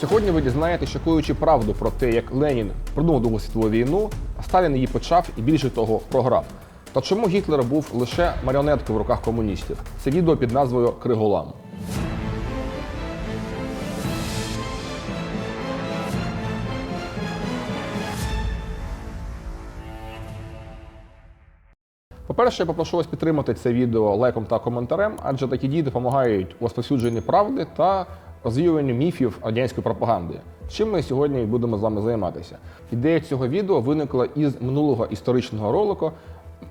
Сьогодні ви дізнаєтесь шокуючу правду про те, як Ленін продумав Другу світову війну, а Сталін її почав і більше того програв. Та чому Гітлер був лише маріонеткою в руках комуністів? Це відео під назвою Криголам. По-перше, я попрошу вас підтримати це відео лайком та коментарем, адже такі дії допомагають у розповсюдженні правди та розвіюванню міфів радянської пропаганди. Чим ми сьогодні будемо з вами займатися? Ідея цього відео виникла із минулого історичного ролику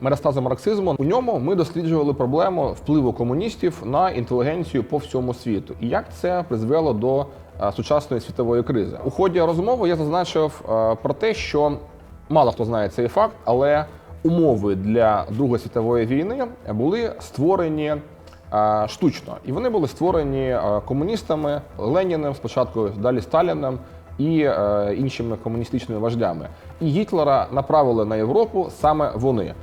Мерестаза марксизму. У ньому ми досліджували проблему впливу комуністів на інтелігенцію по всьому світу і як це призвело до е, сучасної світової кризи. У ході розмови я зазначив е, про те, що мало хто знає цей факт, але умови для Другої світової війни були створені штучно, і вони були створені е, комуністами Леніним, спочатку далі Сталіним і е, іншими комуністичними вождями. І Гітлера направили на Європу саме вони.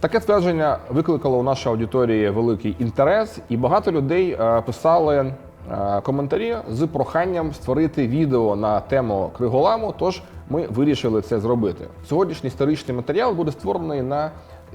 Таке твердження викликало у нашій аудиторії великий інтерес, і багато людей е, писали е, коментарі з проханням створити відео на тему Криголаму. Тож ми вирішили це зробити. Сьогоднішній історичний матеріал буде створений на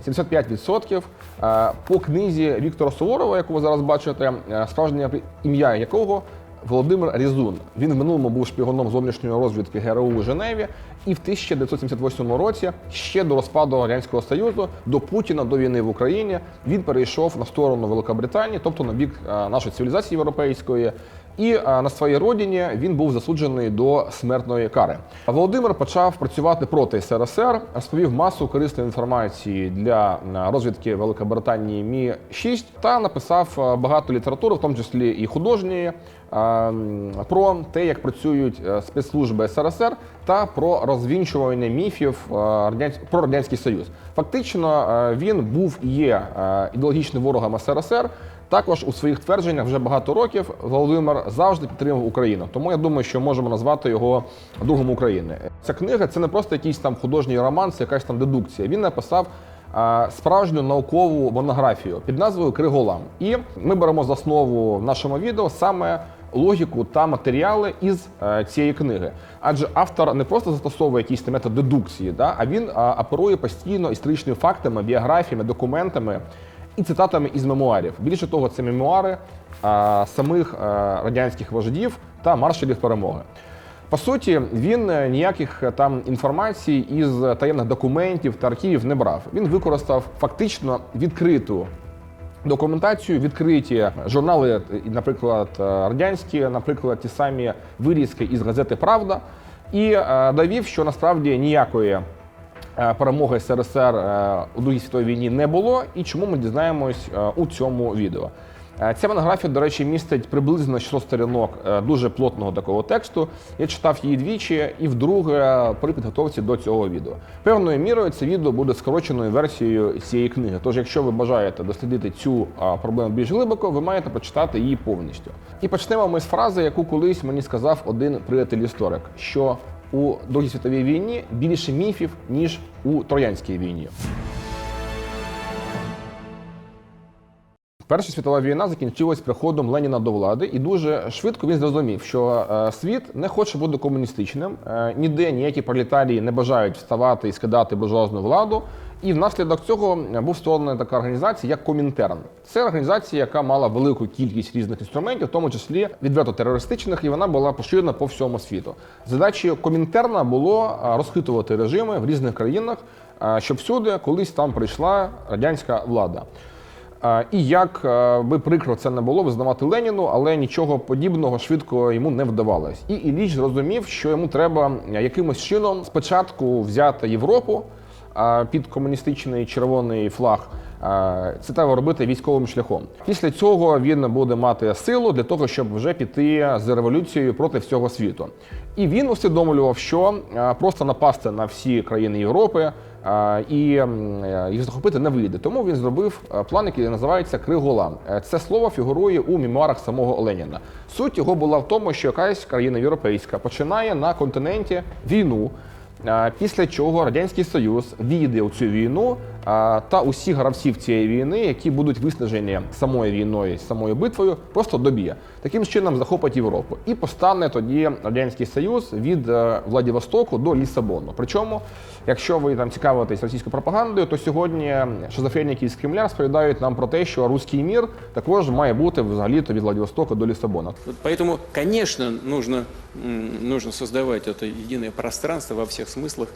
75% е, по книзі Віктора Суворова, яку ви зараз бачите, е, справжнє ім'я якого Володимир Різун. Він в минулому був шпігуном зовнішньої розвідки ГРУ у Женеві, і в 1978 році, ще до розпаду радянського союзу, до Путіна, до війни в Україні, він перейшов на сторону Великобританії, тобто на бік е, нашої цивілізації європейської. І е, на своїй родині він був засуджений до смертної кари. Володимир почав працювати проти СРСР, розповів масу корисної інформації для е, розвідки Великобританії Мі 6 та написав е, багато літератури, в тому числі і художньої, про те, як працюють спецслужби СРСР, та про розвінчування міфів про радянський союз. Фактично, він був і є ідеологічним ворогом СРСР. Також у своїх твердженнях вже багато років Володимир завжди підтримував Україну. Тому я думаю, що можемо назвати його другом України. Ця книга це не просто якийсь там художній роман, це якась там дедукція. Він написав справжню наукову монографію під назвою Криголам. І ми беремо за основу в нашому відео саме логіку та матеріали із е, цієї книги. Адже автор не просто застосовує там метод дедукції, да, а він оперує постійно історичними фактами, біографіями, документами і цитатами із мемуарів. Більше того, це мемуари а, самих а, радянських вождів та маршалів перемоги. По суті, він е, ніяких е, там інформацій із таємних документів та архівів не брав. Він використав фактично відкриту документацію, відкриті журнали, е, наприклад, радянські, наприклад, ті самі вирізки із газети Правда, і довів, що насправді ніякої перемоги СРСР е, у Другій світовій війні не було, і чому ми дізнаємось е, у цьому відео. Е, Ця монографія, до речі, містить приблизно 600 сторінок е, дуже плотного такого тексту. Я читав її двічі і вдруге при підготовці до цього відео. Певною мірою це відео буде скороченою версією цієї книги. Тож, якщо ви бажаєте дослідити цю проблему більш глибоко, ви маєте прочитати її повністю. І почнемо ми з фрази, яку колись мені сказав один приятель-історик, що у Другій світовій війні більше міфів ніж у Троянській війні. Перша світова війна закінчилась приходом Леніна до влади, і дуже швидко він зрозумів, що е, світ не хоче бути комуністичним. е, ніде ніякі пролетарії не бажають вставати і скидати буржуазну владу. І внаслідок цього був створена така організація, як Комінтерн. Це організація, яка мала велику кількість різних інструментів, в тому числі відверто терористичних, і вона була поширена по всьому світу. Задачею Комінтерна було е, розхитувати режими в різних країнах, е, щоб всюди колись там прийшла радянська влада. Е, І як би прикро це не було визнавати Леніну, але нічого подібного швидко йому не вдавалось. І Ілліч зрозумів, що йому треба якимось чином спочатку взяти Європу під комуністичний червоний флаг. Е, Це треба робити військовим шляхом. Після цього він буде мати силу для того, щоб вже піти з революцією проти всього світу. І він усвідомлював, що е, просто напасти на всі країни Європи е, і їх захопити не вийде. Тому він зробив план, який називається Криголам. Е, Це слово фігурує у мемуарах самого Леніна. Суть його була в тому, що якась країна європейська починає на континенті війну. Після чого радянський союз війде у цю війну та усіх гравців цієї війни, які будуть виснажені самою війною, самою битвою, просто доб'є Таким чином захопить Європу і постане тоді радянський союз від е, Владивостоку до Лісабону. Причому, якщо ви там цікавитесь російською пропагандою, то сьогодні шизофреніки з Кремля розповідають нам про те, що руський мір також має бути взагалі то від Владивостоку до Лісабона. Вот Поэтому, конечно, нужно, м, нужно создавать это единое пространство во всех смыслах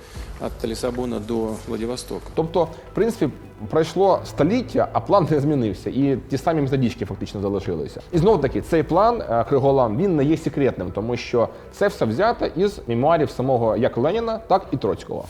от Лиссабона до Владивостока. Тобто, в принципі, пройшло століття, а план не змінився, і ті самі методички фактично залишилися. І знову таки, цей план е, Криголам він не є секретним, тому що це все взято із мемуарів самого як Леніна, так і Троцького.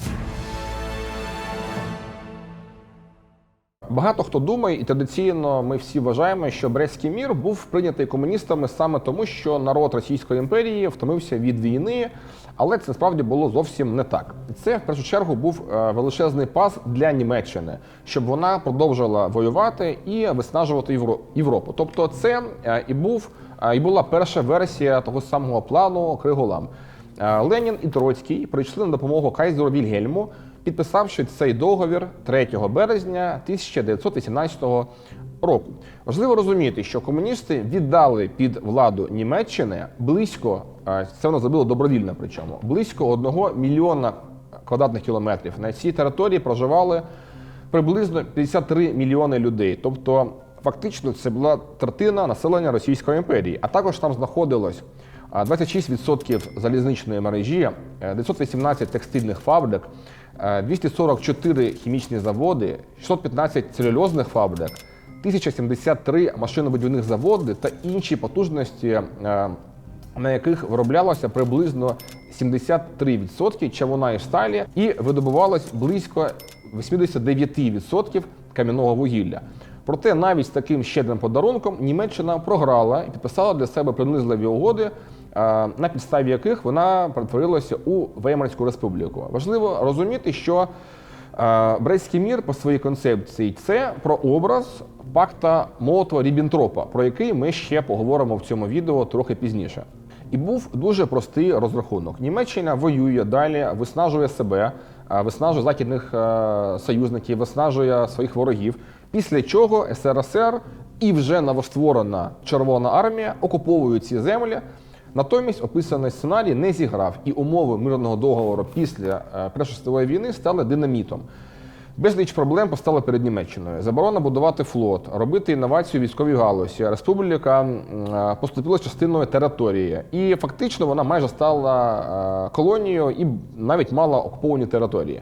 Багато хто думає, і традиційно ми всі вважаємо, що Брестський мір був прийнятий комуністами саме тому, що народ Російської імперії втомився від війни, але це насправді було зовсім не так. Це в першу чергу був е, величезний пас для Німеччини, щоб вона продовжила воювати і виснажувати Європу. Тобто, це е, і був е, і була перша версія того самого плану Криголам. Ленін і Троцький прийшли на допомогу кайзеру Вільгельму, підписавши цей договір 3 березня 1918 року. Важливо розуміти, що комуністи віддали під владу Німеччини близько, е, це воно зробило добровільно, причому близько одного мільйона квадратних кілометрів. На цій території проживали приблизно 53 мільйони людей. Тобто, фактично, це була третина населення Російської імперії. А також там знаходилось 26% залізничної мережі, е, 918 текстильних фабрик, е, 244 хімічні заводи, 615 целюльозних фабрик, 1073 машинобудівних заводи та інші потужності, е, на яких вироблялося приблизно 73% чавуна і сталі, і видобувалось близько 89% кам'яного вугілля. Проте навіть з таким щедрим подарунком Німеччина програла і підписала для себе принизливі угоди, е, на підставі яких вона перетворилася у Веймарську республіку. Важливо розуміти, що Брестський мір по своїй концепції це про образ пакта молотова ріббентропа про який ми ще поговоримо в цьому відео трохи пізніше. І був дуже простий розрахунок. Німеччина воює далі, виснажує себе, виснажує західних союзників, виснажує своїх ворогів. Після чого СРСР і вже новостворена Червона армія окуповують ці землі. Натомість описаний сценарій не зіграв, і умови мирного договору після е, Першої світової війни стали динамітом. Безліч проблем постала перед Німеччиною. Заборона будувати флот, робити інновацію військовій галузі. Республіка е, поступила частиною території, і фактично вона майже стала е, колонією і навіть мала окуповані території.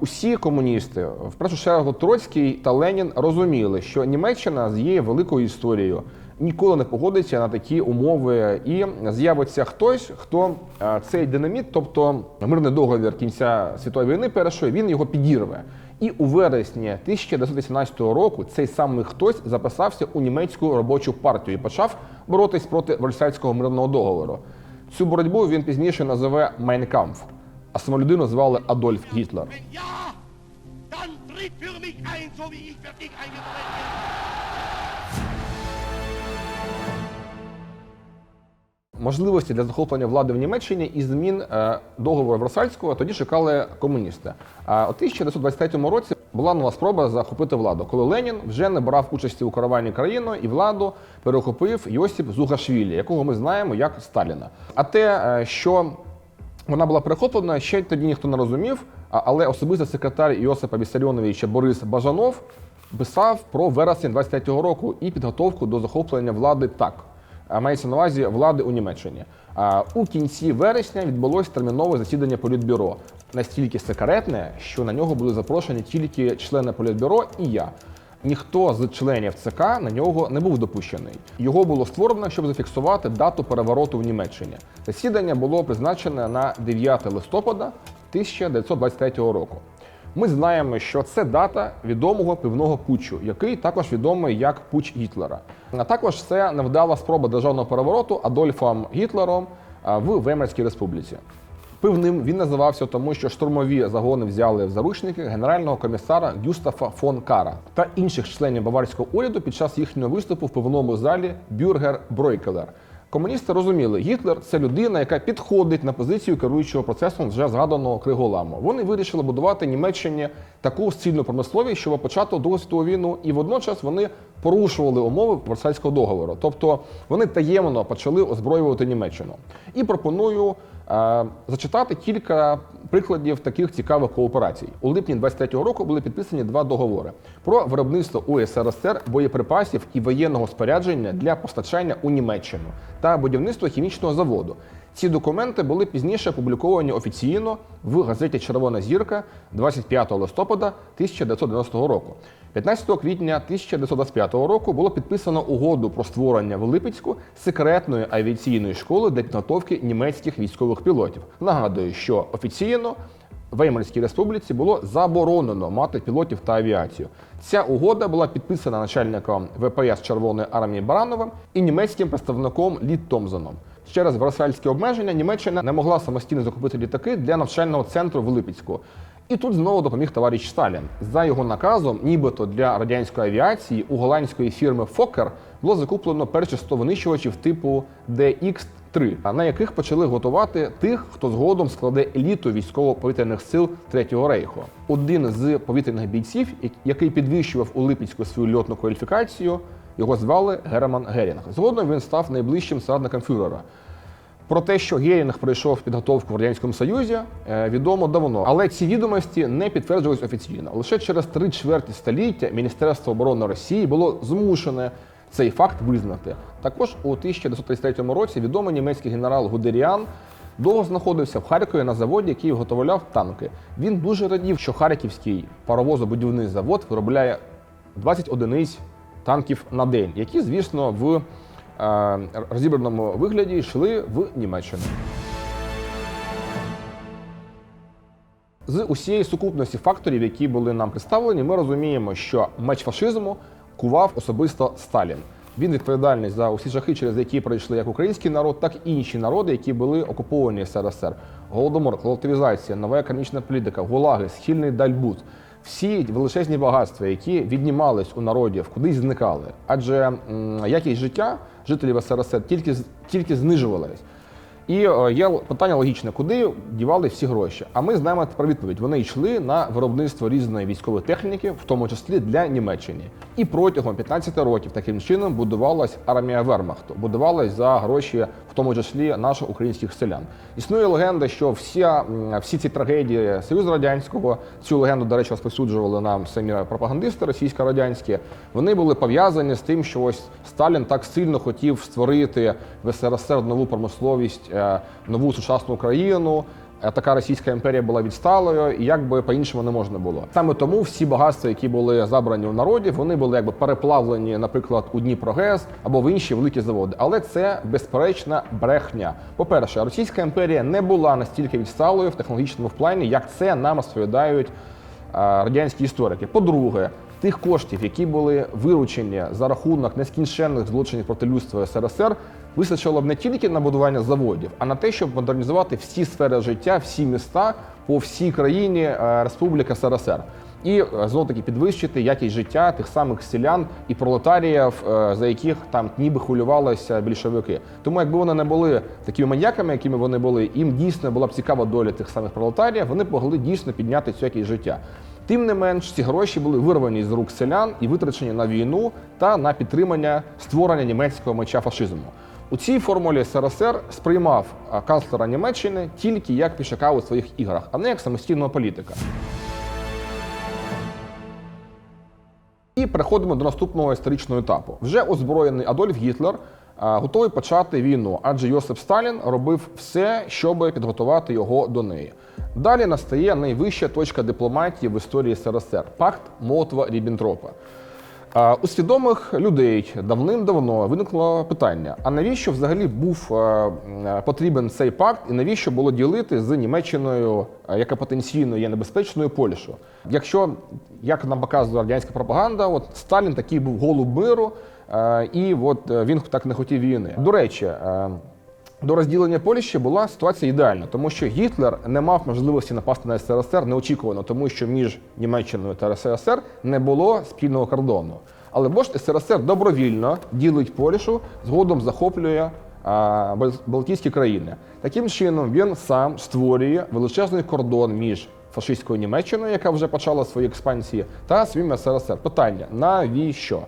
Усі комуністи, в першу чергу Троцький та Ленін, розуміли, що Німеччина з її великою історією ніколи не погодиться на такі умови, і з'явиться хтось, хто е, цей динаміт, тобто мирний договір кінця світової війни, першої, він його підірве. І у вересні 1918 року цей самий хтось записався у німецьку робочу партію і почав боротись проти Версальського мирного договору. Цю боротьбу він пізніше називе Майнкамф, а самолюдину звали Адольф Гітлер. Можливості для захоплення влади в Німеччині і змін е, договору Версальського тоді чекали комуністи. А у 1923 році була нова спроба захопити владу, коли Ленін вже не брав участі у керуванні країною і владу перехопив Йосип Зугашвілі, якого ми знаємо як Сталіна. А те, е, що вона була перехоплена, ще тоді ніхто не розумів. Але особисто секретар Йосипа Вісаріоновича Борис Бажанов писав про вересень 23-го року і підготовку до захоплення влади так. А Мається на увазі влади у Німеччині. А У кінці вересня відбулось термінове засідання політбюро, настільки секретне, що на нього були запрошені тільки члени політбюро і я. Ніхто з членів ЦК на нього не був допущений. Його було створено, щоб зафіксувати дату перевороту в Німеччині. Засідання було призначене на 9 листопада 1923 року. Ми знаємо, що це дата відомого пивного путчу, який також відомий як путч Гітлера. А також це невдала спроба державного перевороту Адольфом Гітлером в Веймарській республіці. Пивним він називався тому, що штурмові загони взяли в заручники генерального комісара Гюстафа фон Кара та інших членів баварського уряду під час їхнього виступу в пивному залі Бюргер Бройкелер. Комуністи розуміли, Гітлер це людина, яка підходить на позицію керуючого процесом вже згаданого Криголаму. Вони вирішили будувати Німеччині таку стільну промисловість, щоб почати Другу світову війну, і водночас вони порушували умови Версальського договору. Тобто вони таємно почали озброювати Німеччину. І пропоную зачитати кілька прикладів таких цікавих кооперацій. У липні 23-го року були підписані два договори про виробництво у СРСР боєприпасів і воєнного спорядження для постачання у Німеччину та будівництво хімічного заводу. Ці документи були пізніше опубліковані офіційно в газеті Червона зірка 25 листопада 1990 року. 15 квітня 1925 року було підписано угоду про створення в Липецьку секретної авіаційної школи для підготовки німецьких військових пілотів. Нагадую, що офіційно в Веймарській республіці було заборонено мати пілотів та авіацію. Ця угода була підписана начальником ВПС Червоної армії Барановим і німецьким представником Літ Томзоном. Через Версальські обмеження Німеччина не могла самостійно закупити літаки для навчального центру в Липецьку. І тут знову допоміг товариш Сталін. За його наказом, нібито для радянської авіації у голландської фірми Фокер було закуплено перші 100 винищувачів типу DX-3, на яких почали готувати тих, хто згодом складе еліту військово-повітряних сил Третього рейху. Один з повітряних бійців, який підвищував у Липецьку свою льотну кваліфікацію, його звали Герман Герінг. Згодом він став найближчим соратником фюрера. Про те, що Герінг пройшов підготовку в радянському союзі, е, відомо давно, але ці відомості не підтверджувались офіційно. Лише через три чверті століття Міністерство оборони Росії було змушене цей факт визнати. Також у 1933 році відомий німецький генерал Гудеріан довго знаходився в Харкові на заводі, який виготовляв танки. Він дуже радів, що Харківський паровозобудівний завод виробляє 20 одиниць танків на день, які, звісно, в розібраному вигляді йшли в Німеччину. З усієї сукупності факторів, які були нам представлені, ми розуміємо, що меч фашизму кував особисто Сталін. Він відповідальний за усі жахи, через які пройшли як український народ, так і інші народи, які були окуповані СРСР. Голодомор, колективізація, нова економічна політика, гулаги, схильний дальбут. Всі величезні багатства, які віднімались у народів, кудись зникали. Адже якість життя жителів СРСР тільки тільки знижувалась. І е, є питання логічне, куди дівали всі гроші? А ми знаємо тепер відповідь. Вони йшли на виробництво різної військової техніки, в тому числі для Німеччини. І протягом 15 років таким чином будувалась армія Вермахту, будувалась за гроші, в тому числі наших українських селян. Існує легенда, що вся, всі ці трагедії Союзу радянського, цю легенду, до речі, розповсюджували нам самі пропагандисти російсько-радянські. Вони були пов'язані з тим, що ось Сталін так сильно хотів створити в СРСР нову промисловість, нову сучасну Україну. Е, Така Російська імперія була відсталою, і якби по-іншому не можна було. Саме тому всі багатства, які були забрані у народів, вони були якби переплавлені, наприклад, у Дніпрогез або в інші великі заводи. Але це безперечна брехня. По-перше, Російська імперія не була настільки відсталою в технологічному плані, як це нам розповідають е, радянські історики. По-друге, тих коштів, які були виручені за рахунок нескінченних злочинів проти людства СРСР, вистачило б не тільки на будування заводів, а на те, щоб модернізувати всі сфери життя, всі міста по всій країні е, Республіки СРСР. І е, знову таки підвищити якість життя тих самих селян і пролетаріїв, е, за яких там ніби хвилювалися більшовики. Тому, якби вони не були такими маньяками, якими вони були, їм дійсно була б цікава доля тих самих пролетаріїв, вони б могли дійсно підняти цю якість життя. Тим не менш, ці гроші були вирвані з рук селян і витрачені на війну та на підтримання створення німецького меча фашизму. У цій формулі СРСР сприймав канцлера Німеччини тільки як пішака у своїх іграх, а не як самостійного політика. І переходимо до наступного історичного етапу. Вже озброєний Адольф Гітлер готовий почати війну, адже Йосип Сталін робив все, щоб підготувати його до неї. Далі настає найвища точка дипломатії в історії СРСР пакт Молотова Ріббентропа. У свідомих людей давним-давно виникло питання: а навіщо взагалі був е, потрібен цей пакт, і навіщо було ділити з Німеччиною, е, яка потенційно є небезпечною Польщу? Якщо як нам показує радянська пропаганда, от Сталін такий був голуб миру, е, і от він так не хотів війни. До речі. Е, до розділення Польщі була ситуація ідеальна, тому що Гітлер не мав можливості напасти на СРСР неочікувано, тому що між Німеччиною та СРСР не було спільного кордону. Але бо ж СРСР добровільно ділить Польщу, згодом захоплює а, Балтійські країни. Таким чином він сам створює величезний кордон між фашистською Німеччиною, яка вже почала свої експансії, та своїм СРСР. Питання: навіщо?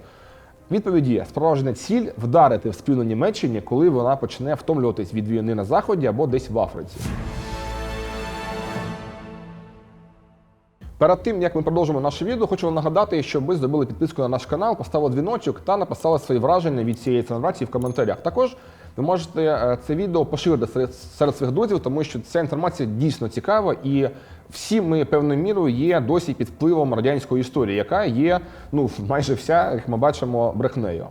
Відповідь є справжня ціль вдарити в спину Німеччині, коли вона почне втомлюватись від війни на заході або десь в Африці. Перед тим як ми продовжимо наше відео, хочу вам нагадати, щоб ви зробили підписку на наш канал, поставили дзвіночок та написали свої враження від цієї інформації в коментарях. Також ви можете е, це відео поширити серед, серед своїх друзів, тому що ця інформація дійсно цікава, і всі ми певною мірою є досі під впливом радянської історії, яка є ну майже вся, як ми бачимо, брехнею.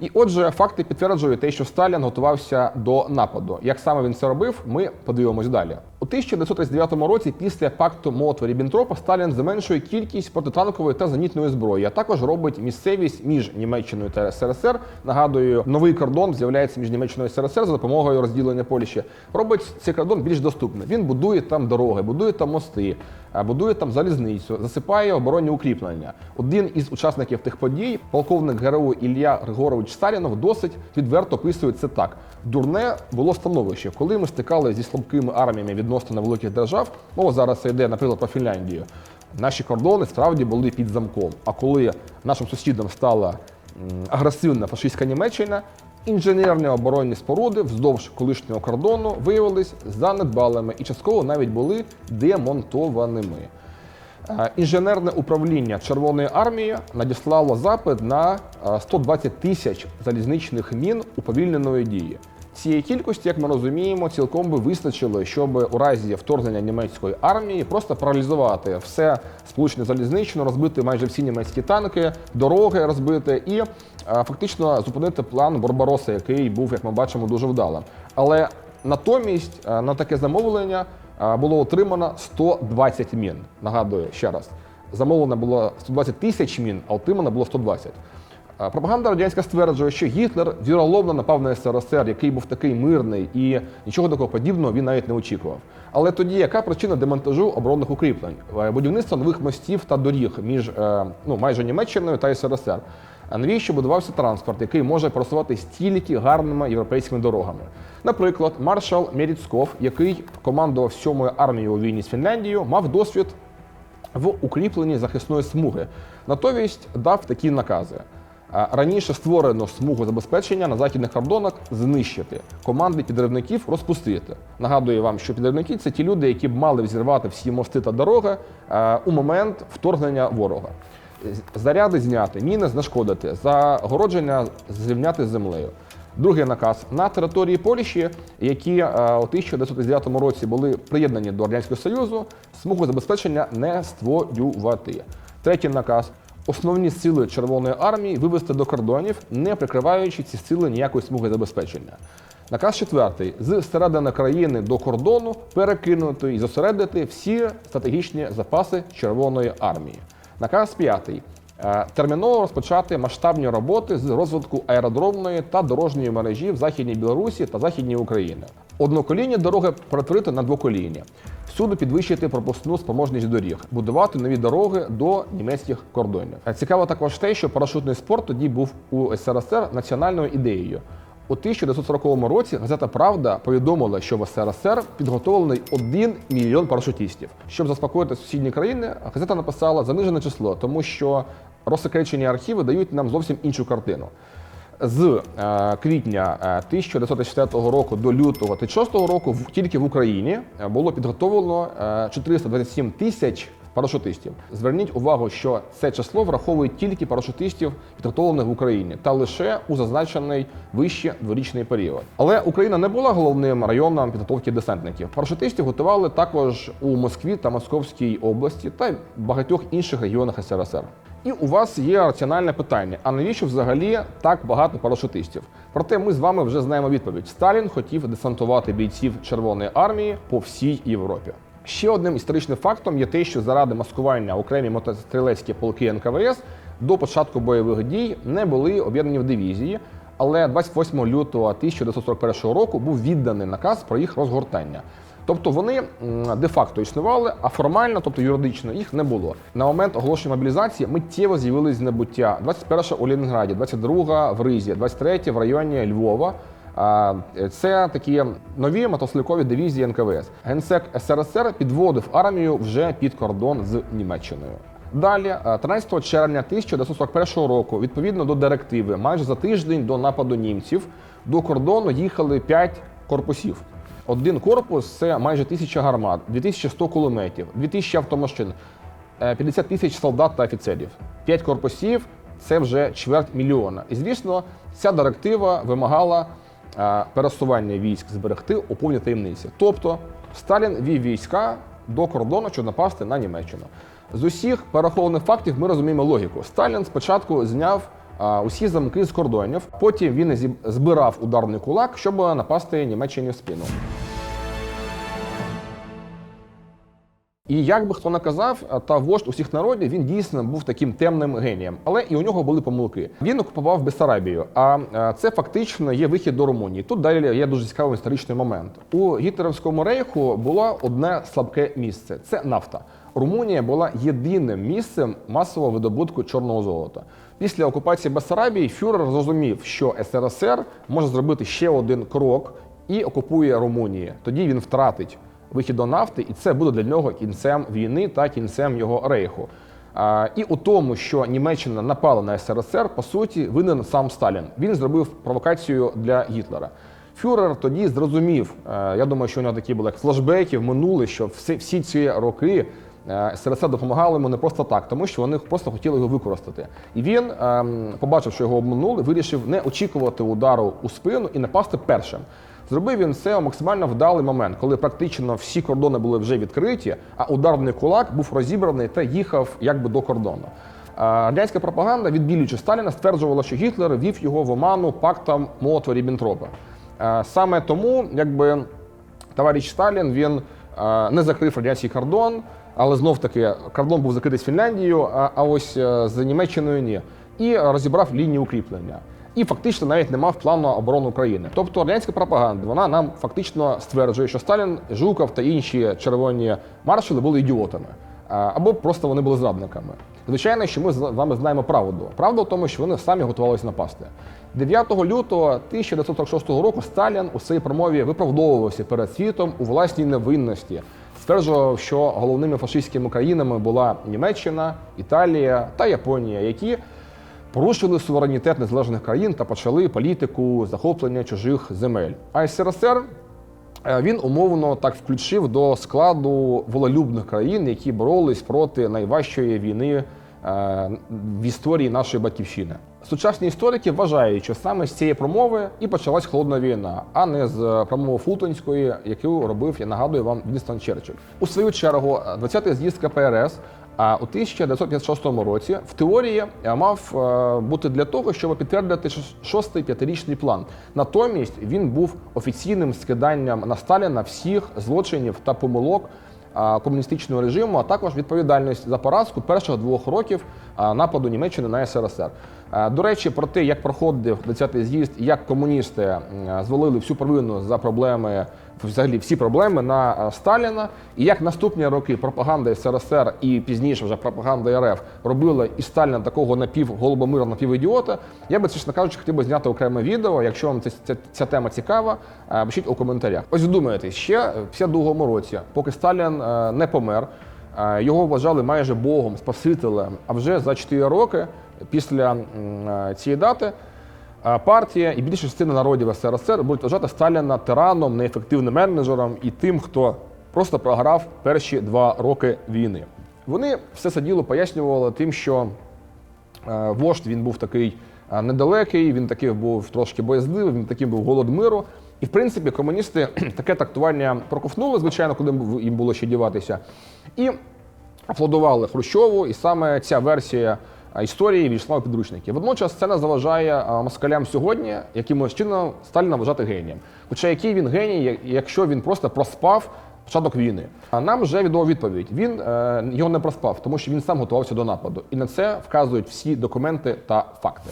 І отже, факти підтверджують те, що Сталін готувався до нападу. Як саме він це робив, ми подивимось далі. У 1939 році, після пакту молотва ріббентропа Сталін зменшує кількість протитанкової та зенітної зброї, а також робить місцевість між Німеччиною та СРСР. Нагадую, новий кордон з'являється між Німеччиною і СРСР за допомогою розділення Польщі. Робить цей кордон більш доступним. Він будує там дороги, будує там мости, будує там залізницю, засипає оборонні укріплення. Один із учасників тих подій, полковник ГРУ Ілля Григорович Сталінов, досить відверто описує це так: дурне було становище, коли ми стикали зі слабкими арміями відносно великих держав. Мова зараз йде, наприклад, про Фінляндію. Наші кордони справді були під замком. А коли нашим сусідом стала агресивна фашистська Німеччина, інженерні оборонні споруди вздовж колишнього кордону виявились занедбалими і частково навіть були демонтованими. Е, Інженерне управління Червоної армії надіслало запит на е, 120 тисяч залізничних мін уповільненої дії. Цієї кількості, як ми розуміємо, цілком би вистачило, щоб у разі вторгнення німецької армії просто паралізувати все сполучне залізнично, розбити майже всі німецькі танки, дороги розбити і е, фактично зупинити план Барбароса, який був, як ми бачимо, дуже вдалим. Але натомість е, на таке замовлення е, було отримано 120 мін. Нагадую ще раз, замовлено було 120 тисяч мін, а отримано було 120. Е, Пропаганда радянська стверджує, що Гітлер віроломно напав на СРСР, який був такий мирний і нічого такого подібного він навіть не очікував. Але тоді яка причина демонтажу оборонних укріплень? Е, Будівництво нових мостів та доріг між е, ну, майже Німеччиною та СРСР. А навіщо будувався транспорт, який може просувати стільки гарними європейськими дорогами? Наприклад, маршал Меріцков, який командував 7-ю армією у війні з Фінляндією, мав досвід в укріпленні захисної смуги. Натомість дав такі накази. Раніше створену смугу забезпечення на західних кордонах знищити, команди підривників розпустити. Нагадую вам, що підривники це ті люди, які б мали взірвати всі мости та дороги е, у момент вторгнення ворога. Заряди зняти, міни знешкодити, загородження зрівняти з землею. Другий наказ на території Польщі, які е, у 1909 році були приєднані до Радянського Союзу, смугу забезпечення не створювати. Третій наказ основні сили Червоної армії вивести до кордонів, не прикриваючи ці сили ніякої смуги забезпечення. Наказ четвертий з середини країни до кордону перекинути і зосередити всі стратегічні запаси Червоної армії. Наказ п'ятий. Е, Терміново розпочати масштабні роботи з розвитку аеродромної та дорожньої мережі в Західній Білорусі та Західній Україні. Одноколінні дороги перетворити на двоколінні. Всюди підвищити пропускну спроможність доріг, будувати нові дороги до німецьких кордонів. Е, Цікаво також те, що парашутний спорт тоді був у СРСР національною ідеєю. У 1940 році газета Правда повідомила, що в СРСР підготовлений 1 мільйон парашутістів. Щоб заспокоїти сусідні країни, газета написала занижене число, тому що розсекречені архіви дають нам зовсім іншу картину. З е, квітня е, 1934 року до лютого 1936 року в- тільки в Україні е, було підготовлено е, 427 тисяч парашутистів. Зверніть увагу, що це число враховує тільки парашутистів, підготовлених в Україні, та лише у зазначений вище дворічний період. Але Україна не була головним районом підготовки десантників. Парашутистів готували також у Москві та Московській області та багатьох інших регіонах СРСР. І у вас є раціональне питання: а навіщо взагалі так багато парашутистів? Проте ми з вами вже знаємо відповідь. Сталін хотів десантувати бійців Червоної армії по всій Європі. Ще одним історичним фактом є те, що заради маскування окремі мотострілецькі полки НКВС до початку бойових дій не були об'єднані в дивізії. Але 28 лютого 1941 року був відданий наказ про їх розгортання. Тобто вони де-факто існували, а формально, тобто юридично, їх не було. На момент оголошення мобілізації миттєво з'явились з небуття. 21 у Ленінграді, 22 в Ризі, 23 в районі Львова. Це такі нові мотоциклові дивізії НКВС. Генсек СРСР підводив армію вже під кордон з Німеччиною. Далі, е, 13 червня 1941 року, відповідно до директиви, майже за тиждень до нападу німців до кордону їхали 5 корпусів. Один корпус це майже тисяча гармат, 2100 кулеметів, 2000 автомашин, е, 50 тисяч солдат та офіцерів. П'ять корпусів це вже чверть мільйона. І звісно, ця директива вимагала е, пересування військ зберегти у повній таємниці. Тобто Сталін вів війська до кордону, щоб напасти на Німеччину. З усіх перерахованих фактів ми розуміємо логіку. Сталін спочатку зняв усі замки з кордонів, потім він збирав ударний кулак, щоб напасти Німеччині в спину. І як би хто не казав, та вождь усіх народів він дійсно був таким темним генієм, але і у нього були помилки. Він окупував Бессарабію, а це фактично є вихід до Румунії. Тут далі є дуже цікавий історичний момент. У гітлерівському рейху було одне слабке місце це нафта. Румунія була єдиним місцем масового видобутку чорного золота. Після окупації Бессарабії фюрер зрозумів, що СРСР може зробити ще один крок і окупує Румунію. Тоді він втратить вихід до нафти, і це буде для нього кінцем війни та кінцем його рейху. А, і у тому, що Німеччина напала на СРСР, по суті, винен сам Сталін. Він зробив провокацію для Гітлера. Фюрер тоді зрозумів, е, я думаю, що у нього такі були як флешбеки в минуле, що всі, всі ці роки СРСР допомагали йому не просто так, тому що вони просто хотіли його використати. І він, ем, побачив, що його обманули, вирішив не очікувати удару у спину і напасти першим. Зробив він це у максимально вдалий момент, коли практично всі кордони були вже відкриті, а ударний кулак був розібраний та їхав якби до кордону. Радянська пропаганда, відбілюючи Сталіна, стверджувала, що Гітлер вів його в оману пактом молотова ріббентропа Е, Саме тому, якби товариш Сталін він е, не закрив радянський кордон, але знов таки кордон був закритий з Фінляндією, а, ось е, з Німеччиною ні. І розібрав лінію укріплення. І фактично навіть не мав плану оборони України. Тобто радянська пропаганда вона нам фактично стверджує, що Сталін, Жуков та інші червоні маршали були ідіотами. Або просто вони були зрадниками. Звичайно, що ми з вами знаємо правду. Правда в тому, що вони самі готувалися напасти. 9 лютого 1946 року Сталін у своїй промові виправдовувався перед світом у власній невинності. Стверджував, що головними фашистськими країнами була Німеччина, Італія та Японія, які порушили суверенітет незалежних країн та почали політику захоплення чужих земель. А СРСР е, він умовно так включив до складу волелюбних країн, які боролись проти найважчої війни е, в історії нашої батьківщини. Сучасні історики вважають, що саме з цієї промови і почалась холодна війна, а не з промови Фултонської, яку робив, я нагадую вам, Вінстон Черчилль. У свою чергу, 20-й з'їзд КПРС а у 1956 році в теорії е, мав е, бути для того, щоб підтвердити шостий п'ятирічний план. Натомість він був офіційним скиданням на Сталіна всіх злочинів та помилок комуністичного режиму, а також відповідальність за поразку перших двох років нападу Німеччини на СРСР. До речі, про те, як проходив 20-й з'їзд, як комуністи звалили всю провину за проблеми, взагалі всі проблеми на е, Сталіна, і як наступні роки пропаганда СРСР і пізніше вже пропаганда РФ робила із Сталіна такого напівголубомира, напівідіота, я би, чесно кажучи, хотів би зняти окреме відео. Якщо вам ця, ця, ця тема цікава, е, пишіть у коментарях. Ось вдумайтесь, ще в 52-му році, поки Сталін е, не помер, його вважали майже Богом, Спасителем. А вже за 4 роки після цієї дати партія і більша частина народів СРСР будуть вважати Сталіна тираном, неефективним менеджером і тим, хто просто програв перші два роки війни. Вони все це діло пояснювали тим, що Е, Вождь він був такий е, недалекий, він такий був трошки боязливий, він таким був голод миру. І в принципі комуністи таке трактування проковтнули, звичайно, куди їм було ще діватися. І аплодували Хрущову, і саме ця версія е, історії війшла підручники. Водночас це не заважає москалям сьогодні якимось чином Сталіна вважати генієм. Хоча який він геній, якщо він просто проспав початок війни. А нам вже відома відповідь. Він е, його не проспав, тому що він сам готувався до нападу. І на це вказують всі документи та факти.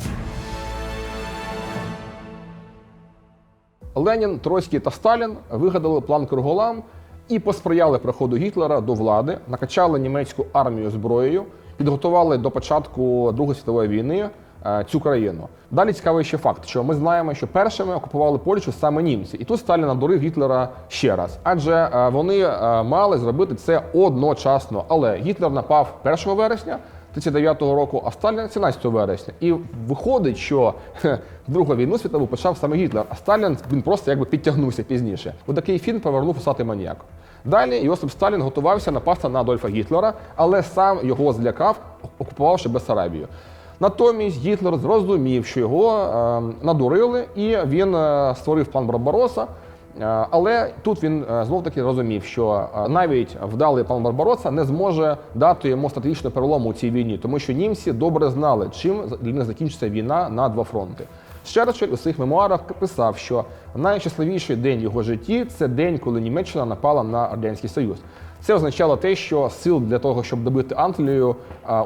Ленін, Троцький та Сталін вигадали план Круголам і посприяли приходу Гітлера до влади, накачали німецьку армію зброєю, підготували до початку Другої світової війни е, цю країну. Далі цікавий ще факт, що ми знаємо, що першими окупували Польщу саме німці, і тут Сталін надурив Гітлера ще раз, адже е, вони е, мали зробити це одночасно. Але Гітлер напав 1 вересня. 39-го року, а Сталін 17 вересня. І виходить, що хе, Другу війну світову почав саме Гітлер, а Сталін він просто якби підтягнувся пізніше. У такий фільм повернув усатий маніяк. Далі Йосип Сталін готувався напасти на Адольфа Гітлера, але сам його злякав, окупувавши Бессарабію. Натомість Гітлер зрозумів, що його е, надурили, і він е, створив план Барбароса. Е, Але тут він знов таки розумів, що е, навіть вдалий план Барбароса не зможе дати йому стратегічного перелому у цій війні, тому що німці добре знали, чим для них закінчиться війна на два фронти. Черчилль у своїх мемуарах писав, що найщасливіший день його житті це день, коли Німеччина напала на радянський союз. Це означало те, що сил для того, щоб добити Англію,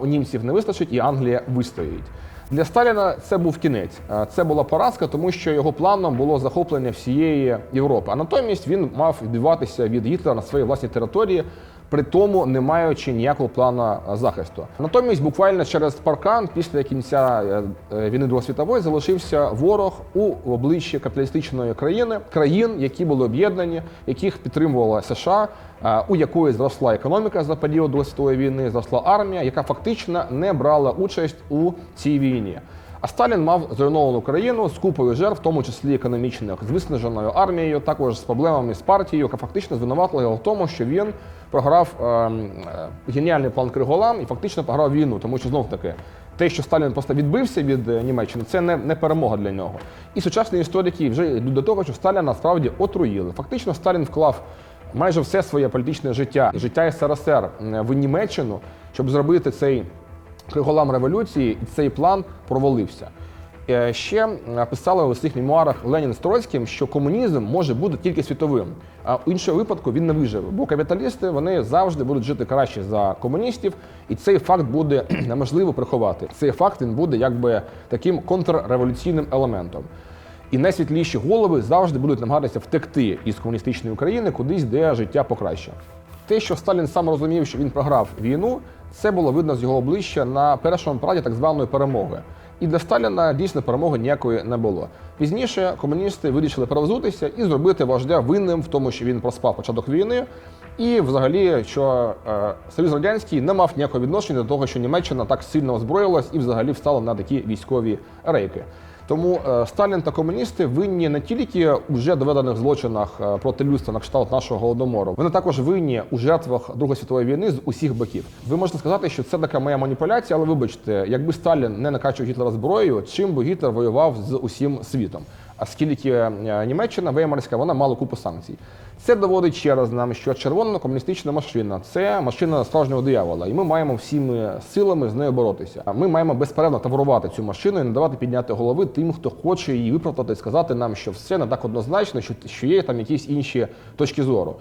у німців не вистачить, і Англія вистоїть. Для Сталіна це був кінець. Це була поразка, тому що його планом було захоплення всієї Європи. А натомість він мав відбиватися від Гітлера на своїй власній території, при тому не маючи ніякого плану захисту. Натомість, буквально через паркан, після кінця е, е, війни Другої світової, залишився ворог у обличчі капіталістичної країни, країн, які були об'єднані, яких підтримувала США, е, у якої зросла економіка за період Другої світової війни, зросла армія, яка фактично не брала участь у цій війні. А Сталін мав зруйновану країну з купою жертв, в тому числі економічних, з виснаженою армією, також з проблемами з партією, яка фактично звинуватила його в тому, що він програв ем, е, геніальний план Криголам і фактично програв війну, тому що знов таки. Те, що Сталін просто відбився від е, Німеччини, це не, не перемога для нього. І сучасні історики вже йдуть до того, що Сталіна насправді отруїли. Фактично, Сталін вклав майже все своє політичне життя, життя СРСР в Німеччину, щоб зробити цей криголам революції, і цей план провалився. Е, Ще писали у своїх мемуарах Ленін з Троцьким, що комунізм може бути тільки світовим, а у іншому випадку він не виживе. Бо капіталісти вони завжди будуть жити краще за комуністів, і цей факт буде неможливо приховати. Цей факт він буде якби таким контрреволюційним елементом. І найсвітліші голови завжди будуть намагатися втекти із комуністичної України кудись, де життя покраще. Те, що Сталін сам розумів, що він програв війну, це було видно з його обличчя на першому параді так званої перемоги. І для Сталіна дійсно перемоги ніякої не було. Пізніше комуністи вирішили перевзутися і зробити вождя винним в тому, що він проспав початок війни, і взагалі, що е, Союз Радянський не мав ніякого відношення до того, що Німеччина так сильно озброїлась і взагалі встала на такі військові рейки. Тому е, Сталін та комуністи винні не тільки у вже доведених злочинах е, проти людства на кшталт нашого голодомору, вони також винні у жертвах Другої світової війни з усіх боків. Ви можете сказати, що це така моя маніпуляція, але вибачте, якби Сталін не накачував Гітлера зброєю, чим би Гітлер воював з усім світом. А скільки е, Німеччина Веймарська, вона мала купу санкцій. Це доводить ще раз нам, що червона комуністична машина це машина справжнього диявола, і ми маємо всіми силами з нею боротися. А Ми маємо безперервно таврувати цю машину і не давати підняти голови тим, хто хоче її виправдати, сказати нам, що все не так однозначно, що, є там якісь інші точки зору.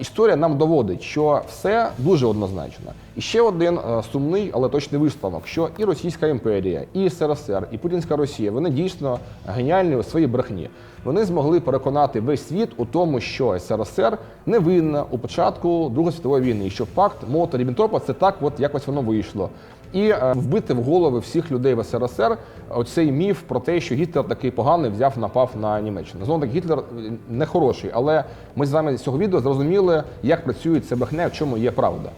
Історія нам доводить, що все дуже однозначно. І ще один е, сумний, але точний висновок, що і Російська імперія, і СРСР, і Путінська Росія вони дійсно геніальні у своїй брехні. Вони змогли переконати весь світ у тому, що СРСР не винна у початку Другої світової війни, і що факт Молота Ріббентропа це так, от якось воно вийшло. І е, вбити в голови всіх людей в СРСР оцей міф про те, що Гітлер такий поганий взяв, напав на Німеччину. Знову таки, Гітлер е, не хороший, але ми з вами з цього відео зрозуміли, як працює ця брехня, в чому є правда.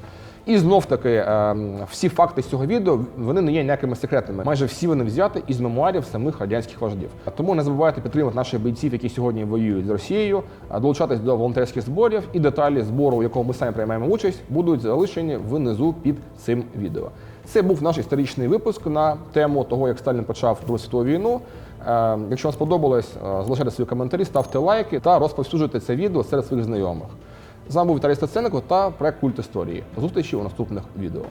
І знов таки е, всі факти з цього відео вони не є ніякими секретами. Майже всі вони взяті із мемуарів самих радянських вождів. Тому не забувайте підтримувати наших бійців, які сьогодні воюють з Росією, долучатись до волонтерських зборів і деталі збору, у якому ми самі приймаємо участь, будуть залишені внизу під цим відео. Це був наш історичний випуск на тему того, як Сталін почав Другу світову війну. Е, Якщо вам сподобалось, е, залишайте свої коментарі, ставте лайки та розповсюджуйте це відео серед своїх знайомих. З вами був Віталій Стаценко та проект Культ історії. До зустрічі у наступних відео.